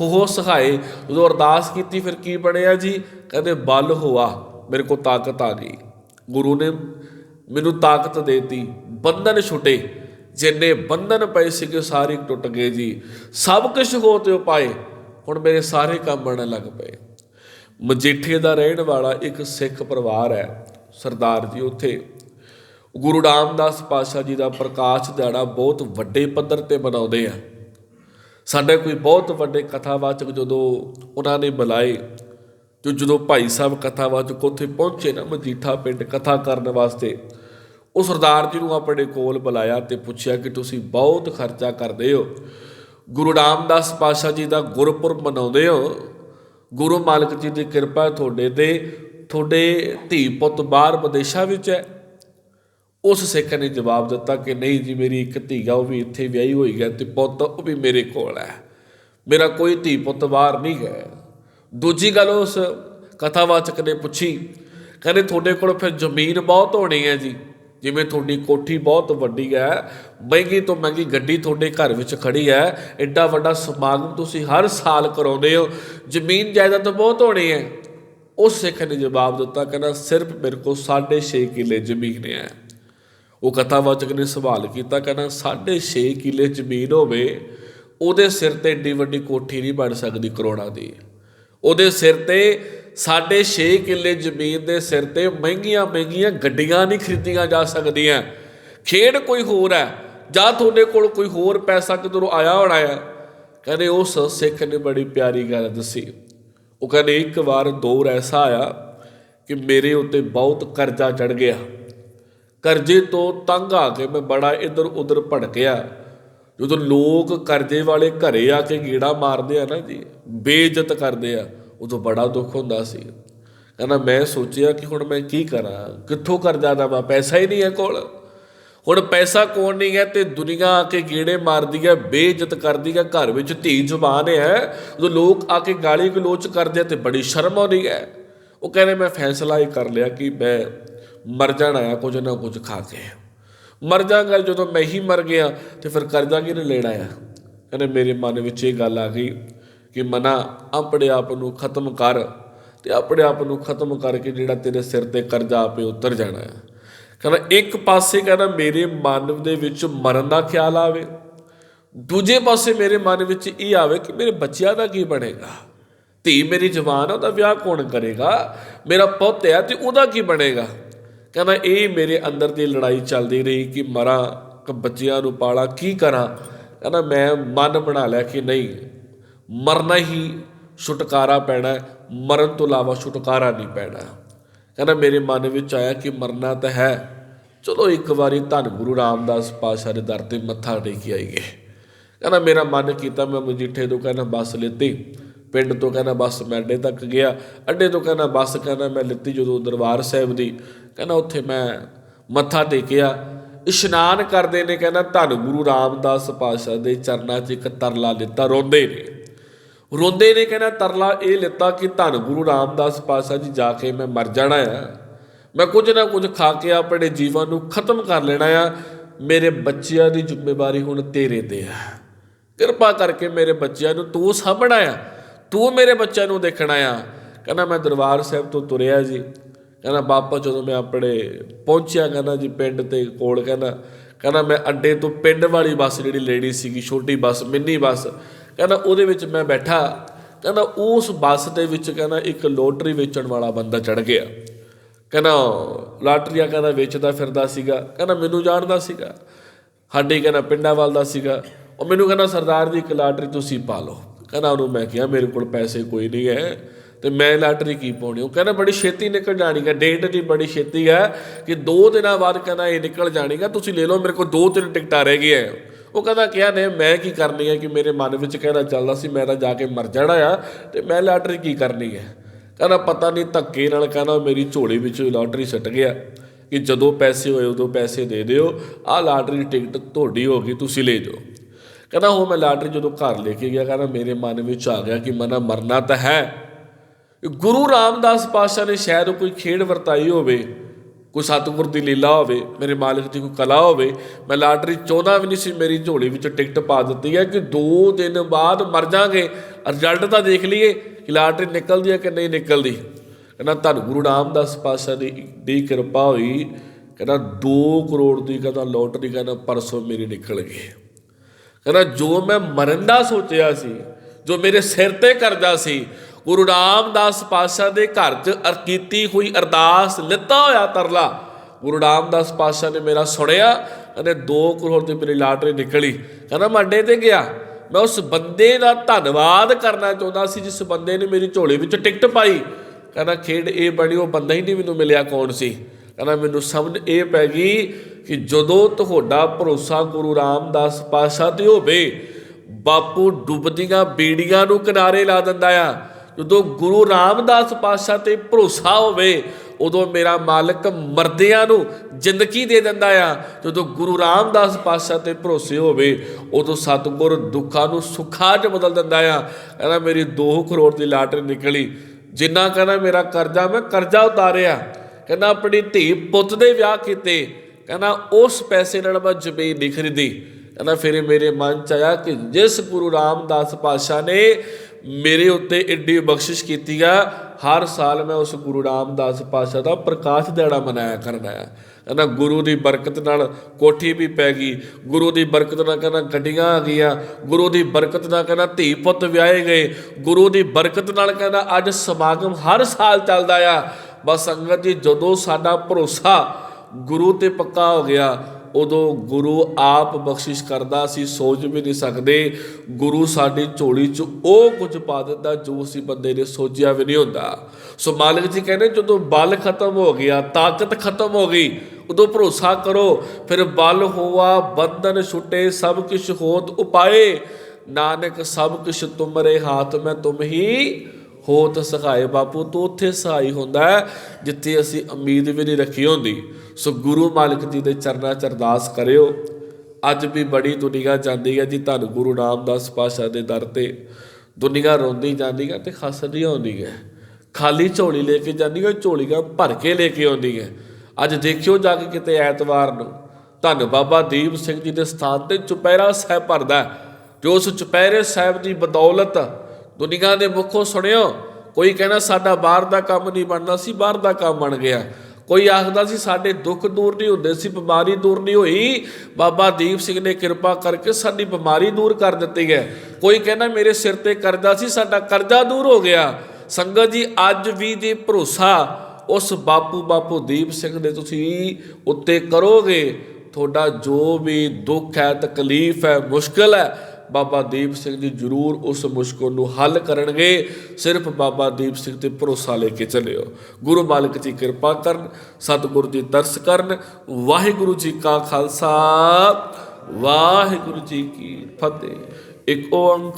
ਹੋ ਸਹਾਏ। ਜਦੋਂ ਅਰਦਾਸ ਕੀਤੀ, ਫਿਰ ਕੀ ਬਣਿਆ ਜੀ? ਕਹਿੰਦੇ, ਬਲ ਹੋਆ, ਮੇਰੇ ਕੋ ਤਾਕਤ ਆ ਗਈ। ਗੁਰੂ ਨੇ ਮੈਨੂੰ ਤਾਕਤ ਦੇਤੀ। ਬੰਧਨ ਛੁੱਟੇ, ਜਿੰਨੇ ਬੰਧਨ ਪਏ ਸੀਗੇ ਸਾਰੇ ਟੁੱਟ ਗਏ ਜੀ। ਸਭ ਕੁਝ ਹੋ ਤੇ ਪਾਏ, ਹੁਣ ਮੇਰੇ ਸਾਰੇ ਕੰਮ ਬਣਨ ਲੱਗ ਪਏ। ਮਜੀਠੇ ਦਾ ਰਹਿਣ ਵਾਲਾ ਇੱਕ ਸਿੱਖ ਪਰਿਵਾਰ ਹੈ, ਸਰਦਾਰ ਜੀ ਉੱਥੇ। ਗੁਰੂ ਰਾਮਦਾਸ ਪਾਤਸ਼ਾਹ ਜੀ ਦਾ ਪ੍ਰਕਾਸ਼ ਦਿਹਾੜਾ ਬਹੁਤ ਵੱਡੇ ਪੱਧਰ ਤੇ ਮਨਾਉਂਦੇ ਆ। ਸਾਡੇ ਕੋਈ ਬਹੁਤ ਵੱਡੇ ਕਥਾਵਾਚਕ ਜਦੋਂ ਉਹਨਾਂ ਨੇ ਬੁਲਾਏ ਤੇ ਜਦੋਂ ਭਾਈ ਸਾਹਿਬ ਕਥਾਵਾਚਕ ਉੱਥੇ ਪਹੁੰਚੇ ਨਾ ਮਜੀਠਾ ਪਿੰਡ ਕਥਾ ਕਰਨ ਵਾਸਤੇ ਉਹ ਸਰਦਾਰ ਜੀ ਨੂੰ ਆਪਣੇ ਕੋਲ ਬੁਲਾਇਆ ਤੇ ਪੁੱਛਿਆ ਕਿ ਤੁਸੀਂ ਬਹੁਤ ਖਰਚਾ ਕਰਦੇ ਹੋ। ਗੁਰੂ ਰਾਮਦਾਸ ਪਾਤਸ਼ਾਹ ਜੀ ਦਾ ਗੁਰਪੁਰਬ ਮਨਾਉਂਦੇ ਹੋ। ਗੁਰੂ ਮਾਲਕ ਜੀ ਦੀ ਕਿਰਪਾ ਤੁਹਾਡੇ ਤੇ, ਤੁਹਾਡੇ ਧੀ ਪੁੱਤ ਬਾਹਰ ਵਿਦੇਸ਼ਾਂ ਵਿੱਚ ਹੈ। ਉਸ ਸਿੱਖ ਨੇ ਜਵਾਬ ਦਿੱਤਾ ਕਿ ਨਹੀਂ ਜੀ, ਮੇਰੀ ਇੱਕ ਧੀ ਆ, ਉਹ ਵੀ ਇੱਥੇ ਵਿਆਹੀ ਹੋਈ ਹੈ ਤੇ ਪੁੱਤ ਉਹ ਵੀ ਮੇਰੇ ਕੋਲ ਹੈ। ਮੇਰਾ ਕੋਈ ਧੀ ਪੁੱਤ ਬਾਹਰ ਨਹੀਂ ਗਿਆ ਦੂਜੀ ਗੱਲ ਉਸ ਕਥਾਵਾਚਕ ਨੇ ਪੁੱਛੀ, ਕਹਿੰਦੇ ਤੁਹਾਡੇ ਕੋਲ ਫਿਰ ਜ਼ਮੀਨ ਬਹੁਤ ਹੋਣੀ ਹੈ ਜੀ। ਜਿਵੇਂ ਤੁਹਾਡੀ ਕੋਠੀ ਬਹੁਤ ਵੱਡੀ ਹੈ, ਮਹਿੰਗੀ ਤੋਂ ਮਹਿੰਗੀ ਗੱਡੀ ਤੁਹਾਡੇ ਘਰ ਵਿੱਚ ਖੜੀ ਹੈ ਐਡਾ ਵੱਡਾ ਸਮਾਗਮ ਤੁਸੀਂ ਹਰ ਸਾਲ ਕਰਾਉਂਦੇ ਹੋ, ਜ਼ਮੀਨ ਜਾਇਦਾਦ ਬਹੁਤ ਹੋਣੀ ਹੈ। ਉਸ ਸਿੱਖ ਨੇ ਜਵਾਬ ਦਿੱਤਾ, ਕਹਿੰਦਾ ਸਿਰਫ ਮੇਰੇ ਕੋਲ 6.5 ਕਿੱਲੇ ਜ਼ਮੀਨ ਹੈ। ਉਹ ਕਥਾਵਾਚਕ ਨੇ ਸਵਾਲ ਕੀਤਾ, ਕਹਿੰਦਾ 6.5 ਕਿੱਲੇ ਜ਼ਮੀਨ ਹੋਵੇ, ਉਹਦੇ ਸਿਰ ਤੇ ਏਡੀ ਵੱਡੀ ਕੋਠੀ ਨਹੀਂ ਬਣ ਸਕਦੀ ਕਰੋੜਾਂ ਦੀ। ਉਹਦੇ ਸਿਰ ਤੇ 6.5 ਕਿੱਲੇ ਜ਼ਮੀਨ ਦੇ ਸਿਰ ਤੇ ਮਹਿੰਗੀਆਂ ਮਹਿੰਗੀਆਂ ਗੱਡੀਆਂ ਨਹੀਂ ਖਰੀਦੀਆਂ ਜਾ ਸਕਦੀਆਂ। ਖੇਡ ਕੋਈ ਹੋਰ ਹੈ। ਜਾਂ ਤੁਹਾਡੇ ਕੋਲ ਕੋਈ ਹੋਰ ਪੈਸਾ ਕਿਧਰੋਂ ਆਇਆ ਹੋਣਾ ਹੈ? ਕਹਿੰਦੇ ਉਸ ਸਿੱਖ ਨੇ ਬੜੀ ਪਿਆਰੀ ਗੱਲ ਦੱਸੀ। ਉਹ ਕਹਿੰਦੇ ਇੱਕ ਵਾਰ ਦੌਰ ਐਸਾ ਆਇਆ ਕਿ ਮੇਰੇ ਉੱਤੇ ਬਹੁਤ ਕਰਜ਼ਾ ਚੜ ਗਿਆ। ਕਰਜ਼ੇ ਤੋਂ ਤੰਗ ਆ ਕੇ ਮੈਂ ਬੜਾ ਇੱਧਰ ਉੱਧਰ ਭੜਕਿਆ। ਜਦੋਂ ਲੋਕ ਕਰਜ਼ੇ ਵਾਲੇ ਘਰੇ ਆ ਕੇ ਗੀੜਾ ਮਾਰਦੇ ਆ ਨਾ ਜੀ, ਬੇਇੱਜ਼ਤ ਕਰਦੇ ਆ। ਉਦੋਂ ਬੜਾ ਦੁੱਖ ਹੁੰਦਾ ਸੀ। ਕਹਿੰਦਾ, ਮੈਂ ਸੋਚਿਆ ਕਿ ਹੁਣ ਮੈਂ ਕੀ ਕਰਾਂ? ਕਿੱਥੋਂ ਕਰਜ਼ਾ ਦੇਵਾਂ? ਪੈਸਾ ਹੀ ਨਹੀਂ ਹੈ ਕੋਲ। ਹੁਣ ਪੈਸਾ ਕੋਲ ਨਹੀਂ ਹੈ ਤੇ ਦੁਨੀਆ ਆ ਕੇ ਗੇੜੇ ਮਾਰਦੀ ਹੈ, ਬੇਇੱਜ਼ਤ ਕਰਦੀ ਹੈ। ਘਰ ਵਿੱਚ ਧੀ ਜ਼ੁਬਾਨ ਹੈ ਜਦੋਂ ਲੋਕ ਆ ਕੇ ਗਾਲੀ ਗਲੋਚ ਕਰਦੇ ਆ ਤੇ ਬੜੀ ਸ਼ਰਮ ਆਉਂਦੀ ਹੈ। ਉਹ ਕਹਿੰਦੇ, ਮੈਂ ਫੈਸਲਾ ਹੀ ਕਰ ਲਿਆ ਕਿ ਮੈਂ ਮਰ ਜਾਣਾ ਆ, ਕੁਝ ਨਾ ਕੁਝ ਖਾ ਕੇ। ਮਰ ਜਾਗਾ ਜਦੋਂ ਮੈਂ ਹੀ ਮਰ ਗਿਆ ਤੇ ਫਿਰ ਕਰਜ਼ਾ ਕਿਹਨੇ ਲੈਣਾ ਆ? ਕਹਿੰਦੇ, ਮੇਰੇ ਮਨ ਵਿੱਚ ਇਹ ਗੱਲ ਆ ਗਈ ਕਿ ਮਨਾ ਆਪਣੇ ਆਪ ਨੂੰ ਖਤਮ ਕਰ ਤੇ ਆਪਣੇ ਆਪ ਨੂੰ ਖਤਮ ਕਰਕੇ ਜਿਹੜਾ ਤੇਰੇ ਸਿਰ ਤੇ ਕਰਜ਼ਾ ਆਪੇ ਉਤਰ ਜਾਣਾ ਹੈ। ਕਹਿੰਦਾ ਇੱਕ ਪਾਸੇ ਕਹਿੰਦਾ ਮੇਰੇ ਮਨ ਦੇ ਵਿੱਚ ਮਰਨ ਦਾ ਖਿਆਲ ਆਵੇ, ਦੂਜੇ ਪਾਸੇ ਮੇਰੇ ਮਨ ਵਿੱਚ ਇਹ ਆਵੇ ਕਿ ਮੇਰੇ ਬੱਚਿਆਂ ਦਾ ਕੀ ਬਣੇਗਾ, ਧੀ ਮੇਰੀ ਜਵਾਨ ਆ, ਉਹਦਾ ਵਿਆਹ ਕੌਣ ਕਰੇਗਾ, ਮੇਰਾ ਪੁੱਤ ਹੈ ਤੇ ਉਹਦਾ ਕੀ ਬਣੇਗਾ। ਕਹਿੰਦਾ ਇਹ ਮੇਰੇ ਅੰਦਰ ਦੀ ਲੜਾਈ ਚੱਲਦੀ ਰਹੀ ਕਿ ਮਰਾਂ ਕਿ ਬੱਚਿਆਂ ਨੂੰ ਪਾਲਾਂ ਕੀ ਕਰਾਂ। ਕਹਿੰਦਾ ਮੈਂ ਮਨ ਬਣਾ ਲਿਆ ਕਿ ਨਹੀਂ ਮਰਨਾ ਹੀ ਛੁਟਕਾਰਾ ਪੈਣਾ ਮਰਨ ਤੋਂ ਇਲਾਵਾ ਛੁਟਕਾਰਾ ਨਹੀਂ ਪੈਣਾ। ਕਹਿੰਦਾ, ਮੇਰੇ ਮਨ ਵਿੱਚ ਆਇਆ ਕਿ ਮਰਨਾ ਤਾਂ ਹੈ। ਚਲੋ, ਇੱਕ ਵਾਰੀ ਧੰਨ ਗੁਰੂ ਰਾਮਦਾਸ ਪਾਤਸ਼ਾਹ ਦੇ ਦਰ ਤੇ ਮੱਥਾ ਟੇਕ ਆਈਏ। ਕਹਿੰਦਾ, ਮੇਰਾ ਮਨ ਕੀਤਾ, ਮੈਂ ਮਜੀਠੇ ਤੋਂ ਕਹਿੰਦਾ, ਬੱਸ ਲਿੱਤੀ। ਪਿੰਡ ਤੋਂ ਕਹਿੰਦਾ, ਬੱਸ ਮੈਂ ਅੱਡੇ ਤੱਕ ਗਿਆ। ਅੱਡੇ ਤੋਂ ਕਹਿੰਦਾ, ਬੱਸ ਕਹਿੰਦਾ, ਮੈਂ ਲਿੱਤੀ ਜਦੋਂ ਦਰਬਾਰ ਸਾਹਿਬ ਦੀ। ਕਹਿੰਦਾ, ਉੱਥੇ ਮੈਂ ਮੱਥਾ ਟੇਕਿਆ। ਇਸ਼ਨਾਨ ਕਰਦੇ ਨੇ, ਕਹਿੰਦਾ, ਧੰਨ ਗੁਰੂ ਰਾਮਦਾਸ ਪਾਤਸ਼ਾਹ ਦੇ ਚਰਨਾਂ 'ਚ ਇੱਕ ਤਰਲਾ ਲਿੱਤਾ, ਰੋਂਦੇ ਨੇ। ਰੋਂਦੇ ਨੇ ਕਹਿੰਦਾ, ਤਰਲਾ ਇਹ ਲਿੱਤਾ ਕਿ ਧੰਨ ਗੁਰੂ ਰਾਮਦਾਸ ਪਾਤਸ਼ਾਹ ਜੀ, ਜਾ ਕੇ ਮੈਂ ਮਰ ਜਾਣਾ ਆ। ਮੈਂ ਕੁਝ ਨਾ ਕੁਝ ਖਾ ਕੇ ਆਪਣੇ ਜੀਵਨ ਨੂੰ ਖਤਮ ਕਰ ਲੈਣਾ ਆ। ਮੇਰੇ ਬੱਚਿਆਂ ਦੀ ਜ਼ਿੰਮੇਵਾਰੀ ਹੁਣ ਤੇਰੇ ਤੇ ਆ। ਕਿਰਪਾ ਕਰਕੇ ਮੇਰੇ ਬੱਚਿਆਂ ਨੂੰ ਤੂੰ ਸਾਂਭਣਾ ਆ। ਤੂੰ ਮੇਰੇ ਬੱਚਿਆਂ ਨੂੰ ਦੇਖਣਾ ਆ। ਕਹਿੰਦਾ, ਮੈਂ ਦਰਬਾਰ ਸਾਹਿਬ ਤੋਂ ਤੁਰਿਆ ਜੀ। ਕਹਿੰਦਾ ਵਾਪਸ ਜਦੋਂ ਮੈਂ ਆਪਣੇ ਪਹੁੰਚਿਆ, ਕਹਿੰਦਾ ਜੀ ਪਿੰਡ ਤੇ ਕੋਲ, ਕਹਿੰਦਾ ਕਹਿੰਦਾ ਮੈਂ ਅੱਡੇ ਤੋਂ ਪਿੰਡ ਵਾਲੀ ਬੱਸ ਜਿਹੜੀ ਲੇਡੀ ਸੀਗੀ, ਛੋਟੀ ਬੱਸ, ਮਿੰਨੀ ਬੱਸ ਕਹਿੰਦਾ ਉਹਦੇ ਵਿੱਚ ਮੈਂ ਬੈਠਾ, ਕਹਿੰਦਾ ਉਸ ਬੱਸ ਦੇ ਵਿੱਚ ਕਹਿੰਦਾ ਇੱਕ ਲੋਟਰੀ ਵੇਚਣ ਵਾਲਾ ਬੰਦਾ ਚੜ ਗਿਆ। ਕਹਿੰਦਾ ਲਾਟਰੀਆਂ ਕਹਿੰਦਾ ਵੇਚਦਾ ਫਿਰਦਾ ਸੀਗਾ, ਕਹਿੰਦਾ ਮੈਨੂੰ ਜਾਣਦਾ ਸੀਗਾ। ਸਾਡੇ ਕਹਿੰਦਾ ਪਿੰਡਾਂ ਵੱਲ ਦਾ ਸੀਗਾ। ਉਹ ਮੈਨੂੰ ਕਹਿੰਦਾ, ਸਰਦਾਰ ਜੀ, ਇੱਕ ਲਾਟਰੀ ਤੁਸੀਂ ਪਾ ਲਓ। ਕਹਿੰਦਾ ਉਹਨੂੰ ਮੈਂ ਕਿਹਾ, ਮੇਰੇ ਕੋਲ ਪੈਸੇ ਕੋਈ ਨਹੀਂ ਹੈ, ਤੇ ਮੈਂ ਲਾਟਰੀ ਕੀ ਪਾਉਣੀ? ਉਹ ਕਹਿੰਦਾ, ਬੜੀ ਛੇਤੀ ਨਿਕਲ ਜਾਣੀ ਹੈ, ਡੇਟ ਦੀ ਬੜੀ ਛੇਤੀ ਹੈ ਕਿ ਦੋ ਦਿਨਾਂ ਬਾਅਦ ਕਹਿੰਦਾ ਇਹ ਨਿਕਲ ਜਾਣੀ ਹੈ, ਤੁਸੀਂ ਲੈ ਲਓ, ਮੇਰੇ ਕੋਲ ਦੋ ਤਿੰਨ ਟਿਕਟਾਂ ਰਹਿ ਗਈਆਂ ਉਹ ਕਹਿੰਦਾ ਕਿਹਾ ਨੇ, ਮੈਂ ਕੀ ਕਰਨੀ ਹੈ ਕਿ ਮੇਰੇ ਮਨ ਵਿੱਚ ਕਹਿਣਾ ਚੱਲਦਾ ਸੀ, ਮੈਂ ਤਾਂ ਜਾ ਕੇ ਮਰ ਜਾਣਾ ਆ ਤੇ ਮੈਂ ਲਾਟਰੀ ਕੀ ਕਰਨੀ ਹੈ? ਕਹਿੰਦਾ ਪਤਾ ਨਹੀਂ, ਧੱਕੇ ਨਾਲ ਕਹਿੰਦਾ ਮੇਰੀ ਝੋਲੀ ਵਿੱਚ ਲਾਟਰੀ ਸੱਟ ਗਿਆ। ਕਿ ਜਦੋਂ ਪੈਸੇ ਹੋਏ ਉਦੋਂ ਪੈਸੇ ਦੇ ਦਿਓ, ਆਹ ਲਾਟਰੀ ਟਿਕਟ ਤੁਹਾਡੀ ਹੋ ਗਈ, ਤੁਸੀਂ ਲੈ ਜਾਓ। ਕਹਿੰਦਾ ਉਹ ਮੈਂ ਲਾਟਰੀ ਜਦੋਂ ਘਰ ਲੈ ਕੇ ਗਿਆ, ਕਹਿੰਦਾ ਮੇਰੇ ਮਨ ਵਿੱਚ ਆ ਗਿਆ ਕਿ ਮਨਾ ਮਰਨਾ ਤਾਂ ਹੈ। ਗੁਰੂ ਰਾਮਦਾਸ ਪਾਤਸ਼ਾਹ ਨੇ ਸ਼ਾਇਦ ਕੋਈ ਖੇਡ ਵਰਤਾਈ ਹੋਵੇ ਕੋਈ ਸਤਿਗੁਰ ਦੀ ਲੀਲਾ ਹੋਵੇ, ਮੇਰੇ ਮਾਲਕ ਦੀ ਕੋਈ ਕਲਾ ਹੋਵੇ, ਮੈਂ ਲਾਟਰੀ ਚਾਹੁੰਦਾ ਵੀ ਨਹੀਂ ਸੀ ਮੇਰੀ ਝੋਲੀ ਵਿੱਚ ਟਿਕਟ ਪਾ ਦਿੱਤੀ ਹੈ ਕਿ 2 ਦਿਨ ਬਾਅਦ ਮਰ ਜਾਾਂਗੇ। ਰਿਜ਼ਲਟ ਤਾਂ ਦੇਖ ਲਈਏ ਕਿ ਲਾਟਰੀ ਨਿਕਲਦੀ ਹੈ ਕਿ ਨਹੀਂ ਨਿਕਲਦੀ। ਕਹਿੰਦਾ ਧੰਨ ਗੁਰੂ ਰਾਮਦਾਸ ਪਾਤਸ਼ਾਹ ਦੀ ਦੀ ਕਿਰਪਾ ਹੋਈ। ਕਹਿੰਦਾ 2 ਕਰੋੜ ਦੀ ਕਹਿੰਦਾ ਲੋਟਰੀ ਕਹਿੰਦਾ ਪਰਸੋਂ ਮੇਰੀ ਨਿਕਲ ਗਈ। ਕਹਿੰਦਾ ਜੋ ਮੈਂ ਮਰਨ ਦਾ ਸੋਚਿਆ ਸੀ, ਜੋ ਮੇਰੇ ਸਿਰ ਤੇ ਕਰਜ਼ਾ ਸੀ ਗੁਰੂ ਰਾਮਦਾਸ ਪਾਤਸ਼ਾਹ ਦੇ ਘਰ 'ਚ ਅਰ, ਕੀਤੀ ਹੋਈ ਅਰਦਾਸ, ਲਿੱਤਾ ਹੋਇਆ ਤਰਲਾ। ਗੁਰੂ ਰਾਮਦਾਸ ਪਾਤਸ਼ਾਹ ਨੇ ਮੇਰਾ ਸੁਣਿਆ ਅਤੇ 2 ਕਰੋੜ ਦੀ ਮੇਰੀ ਲਾਟਰੀ ਨਿਕਲੀ। ਕਹਿੰਦਾ ਮੈਂ ਅੱਡੇ ਤੇ ਗਿਆ। ਮੈਂ ਉਸ ਬੰਦੇ ਦਾ ਧੰਨਵਾਦ ਕਰਨਾ ਚਾਹੁੰਦਾ ਸੀ, ਜਿਸ ਬੰਦੇ ਨੇ ਮੇਰੀ ਝੋਲੀ ਵਿੱਚ ਟਿਕਟ ਪਾਈ। ਕਹਿੰਦਾ, ਖੇਡ ਇਹ ਬਣੀ, ਉਹ ਬੰਦਾ ਹੀ ਨਹੀਂ ਮੈਨੂੰ ਮਿਲਿਆ, ਕੌਣ ਸੀ? ਕਹਿੰਦਾ, ਮੈਨੂੰ ਸਮਝ ਇਹ ਪੈ ਗਈ ਕਿ ਜਦੋਂ ਤੁਹਾਡਾ ਭਰੋਸਾ ਗੁਰੂ ਰਾਮਦਾਸ ਪਾਤਸ਼ਾਹ ਤੇ ਹੋਵੇ, ਬਾਪੂ ਡੁੱਬਦੀਆਂ ਬੀੜੀਆਂ ਨੂੰ ਕਿਨਾਰੇ ਲਾ ਦਿੰਦਾ ਆ। ਜਦੋਂ ਗੁਰੂ ਰਾਮਦਾਸ ਪਾਤਸ਼ਾਹ ਤੇ ਭਰੋਸਾ ਹੋਵੇ, ਉਦੋਂ ਮੇਰਾ ਮਾਲਕ ਮਰਦਿਆਂ ਨੂੰ ਜ਼ਿੰਦਗੀ ਦੇ ਦਿੰਦਾ ਆ। ਜਦੋਂ ਗੁਰੂ ਰਾਮਦਾਸ ਪਾਤਸ਼ਾਹ ਤੇ ਭਰੋਸੇ ਹੋਵੇ, ਉਦੋਂ ਸਤਿਗੁਰ ਦੁੱਖਾਂ ਨੂੰ ਸੁੱਖਾਂ 'ਚ ਬਦਲ ਦਿੰਦਾ ਆ। ਕਹਿੰਦਾ, ਮੇਰੀ 2 ਕਰੋੜ ਦੀ ਲਾਟਰੀ ਨਿਕਲੀ। ਜਿੰਨਾ ਕਹਿੰਦਾ ਮੇਰਾ ਕਰਜ਼ਾ, ਮੈਂ ਕਰਜ਼ਾ ਉਤਾਰਿਆ। ਕਹਿੰਦਾ, ਆਪਣੀ ਧੀ ਪੁੱਤ ਦੇ ਵਿਆਹ ਕੀਤੇ। ਕਹਿੰਦਾ, ਉਸ ਪੈਸੇ ਨਾਲ ਮੈਂ ਜ਼ਮੀਨ ਨਹੀਂ ਖਰੀਦੀ। ਕਹਿੰਦਾ, ਫਿਰ ਮੇਰੇ ਮਨ ਚ ਆਇਆ ਕਿ ਜਿਸ ਗੁਰੂ ਰਾਮਦਾਸ ਪਾਤਸ਼ਾਹ ਨੇ ਮੇਰੇ ਉੱਤੇ ਏਡੀ ਬਖਸ਼ਿਸ਼ ਕੀਤੀ ਆ। ਹਰ ਸਾਲ ਮੈਂ ਉਸ ਗੁਰੂ ਰਾਮਦਾਸ ਪਾਤਸ਼ਾਹ ਦਾ ਪ੍ਰਕਾਸ਼ ਦਿਹਾੜਾ ਮਨਾਇਆ ਕਰਨਾ ਹੈ ਕਹਿੰਦਾ ਗੁਰੂ ਦੀ ਬਰਕਤ ਨਾਲ ਕੋਠੀ ਵੀ ਪੈ ਗਈ। ਗੁਰੂ ਦੀ ਬਰਕਤ ਨਾਲ ਕਹਿੰਦਾ ਗੱਡੀਆਂ ਆ ਗਈਆਂ। ਗੁਰੂ ਦੀ ਬਰਕਤ ਨਾਲ ਕਹਿੰਦਾ ਧੀ ਪੁੱਤ ਵਿਆਹੇ ਗਏ। ਗੁਰੂ ਦੀ ਬਰਕਤ ਨਾਲ ਕਹਿੰਦਾ ਅੱਜ ਸਮਾਗਮ ਹਰ ਸਾਲ ਚੱਲਦਾ ਆ। ਬਸ ਸੰਗਤ ਜੀ, ਜਦੋਂ ਸਾਡਾ ਭਰੋਸਾ ਗੁਰੂ ਤੇ ਪੱਕਾ ਹੋ ਗਿਆ ਉਦੋਂ ਗੁਰੂ ਆਪ ਬਖਸ਼ਿਸ਼ ਕਰਦਾ ਅਸੀਂ ਸੋਚ ਵੀ ਨਹੀਂ ਸਕਦੇ। ਗੁਰੂ ਸਾਡੀ ਝੋਲੀ 'ਚ ਉਹ ਕੁਝ ਪਾ ਦਿੰਦਾ, ਜੋ ਅਸੀਂ ਬੰਦੇ ਨੇ ਸੋਚਿਆ ਵੀ ਨਹੀਂ ਹੁੰਦਾ। ਸੋ ਮਾਲਕ ਜੀ ਕਹਿੰਦੇ, ਜਦੋਂ ਬਲ ਖਤਮ ਹੋ ਗਿਆ, ਤਾਕਤ ਖਤਮ ਹੋ ਗਈ, ਉਦੋਂ ਭਰੋਸਾ ਕਰੋ, ਫਿਰ ਬਲ ਹੋਆ, ਬੰਧਨ ਛੁੱਟੇ, ਸਭ ਕੁਛ ਹੋਤ ਉਪਾਏ। ਨਾਨਕ, ਸਭ ਕੁਛ ਤੁਮਰੇ ਹਾਥ, ਮੈਂ ਤੁਮ ਹੀ ਹੋਤ ਸਹਾਏ ਬਾਪੂ, ਤੂੰ ਉੱਥੇ ਸਹਾਈ ਹੁੰਦਾ ਜਿੱਥੇ ਅਸੀਂ ਉਮੀਦ ਵੀ ਨਹੀਂ ਰੱਖੀ ਹੁੰਦੀ। ਸੋ ਗੁਰੂ ਮਾਲਕ ਜੀ ਦੇ ਚਰਨਾਂ 'ਚ ਅਰਦਾਸ ਕਰਿਓ, ਅੱਜ ਵੀ ਬੜੀ ਦੁਨੀਆ ਜਾਂਦੀ ਹੈ ਜੀ ਧੰਨ ਗੁਰੂ ਰਾਮਦਾਸ ਪਾਸ਼ਾ ਦੇ ਦਰ ਤੇ। ਦੁਨੀਆ ਰੋਂਦੀ ਜਾਂਦੀ ਹੈ ਤੇ ਖਸਦੀ ਆਉਂਦੀ ਹੈ। ਖਾਲੀ ਝੋਲੀ ਲੈ ਕੇ ਜਾਂਦੀ ਹੈ, ਝੋਲੀਆਂ ਭਰ ਕੇ ਲੈ ਕੇ ਆਉਂਦੀ ਹੈ। ਅੱਜ ਦੇਖਿਓ ਜਾ ਕੇ ਕਿਤੇ ਐਤਵਾਰ ਨੂੰ, ਧੰਨ ਬਾਬਾ ਦੀਪ ਸਿੰਘ ਜੀ ਦੇ ਸਥਾਨ ਤੇ ਚੁਪਹਿਰਾ ਸਾਹਿਬ ਭਰਦਾ ਜੋ ਉਸ ਚੁਪਹਿਰੇ ਸਾਹਿਬ ਦੀ ਬਦੌਲਤ ਦੁਨੀਆ ਦੇ ਮੁੱਖੋਂ ਸੁਣਿਓ, ਕੋਈ ਕਹਿੰਦਾ ਸਾਡਾ ਬਾਹਰ ਦਾ ਕੰਮ ਨਹੀਂ ਬਣਦਾ ਸੀ ਬਾਹਰ ਦਾ ਕੰਮ ਬਣ ਗਿਆ ਕੋਈ ਆਖਦਾ ਸੀ ਸਾਡੇ ਦੁੱਖ ਦੂਰ ਨਹੀਂ ਹੁੰਦੇ ਸੀ ਬਿਮਾਰੀ ਦੂਰ ਨਹੀਂ ਹੋਈ। ਬਾਬਾ ਦੀਪ ਸਿੰਘ ਨੇ ਕਿਰਪਾ ਕਰਕੇ ਸਾਡੀ ਬਿਮਾਰੀ ਦੂਰ ਕਰ ਦਿੱਤੀ ਹੈ। ਕੋਈ ਕਹਿੰਦਾ ਮੇਰੇ ਸਿਰ ਤੇ ਕਰਜ਼ਾ ਸੀ, ਸਾਡਾ ਕਰਜ਼ਾ ਦੂਰ ਹੋ ਗਿਆ। ਸੰਗਤ ਜੀ, ਅੱਜ ਵੀ ਜੇ ਭਰੋਸਾ ਉਸ ਬਾਪੂ ਬਾਪੂ ਦੀਪ ਸਿੰਘ ਦੇ ਤੁਸੀਂ ਉੱਤੇ ਕਰੋਗੇ, ਤੁਹਾਡਾ ਜੋ ਵੀ ਦੁੱਖ ਹੈ, ਤਕਲੀਫ ਹੈ, ਮੁਸ਼ਕਲ ਹੈ ਬਾਬਾ ਦੀਪ ਸਿੰਘ ਜੀ ਜ਼ਰੂਰ ਉਸ ਮੁਸ਼ਕਲ ਨੂੰ ਹੱਲ ਕਰਨਗੇ। ਸਿਰਫ ਬਾਬਾ ਦੀਪ ਸਿੰਘ ਤੇ ਭਰੋਸਾ ਲੈ ਕੇ ਚੱਲਿਓ। ਗੁਰੂ ਮਾਲਕ ਜੀ ਕਿਰਪਾ ਕਰਨ, ਸਤਿਗੁਰੂ ਜੀ ਦਰਸ ਕਰਨ। ਵਾਹਿਗੁਰੂ ਜੀ ਕਾ ਖਾਲਸਾ, ਵਾਹਿਗੁਰੂ ਜੀ ਕੀ ਫਤਿਹ। ਇੱਕ ਓੰਕਾਰ